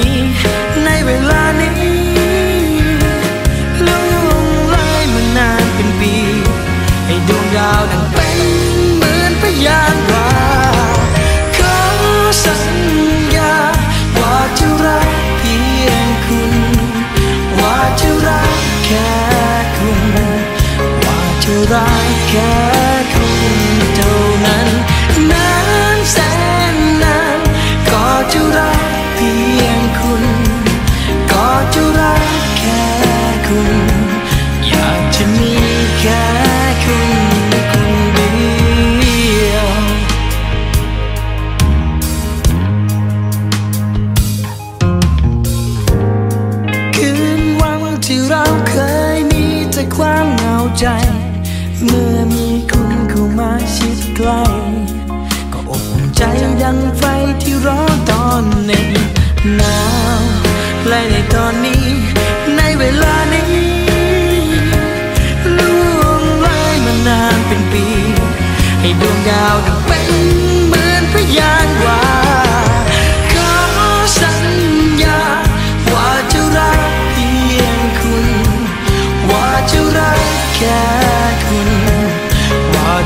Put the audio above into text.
ี้าวนั้นเป็นเหมือนพยาน ใจ เมื่อมีคุณเข้ามาชิดใกล้ก็อบอุ่นใจดังไฟที่ร้อนตอนหนึ่งหนาวและในตอนนี้ ในเวลานี้ล่วงเลยมานานเป็นปี ให้ดวงดาวนั้นเป็นเหมือนพยานว่า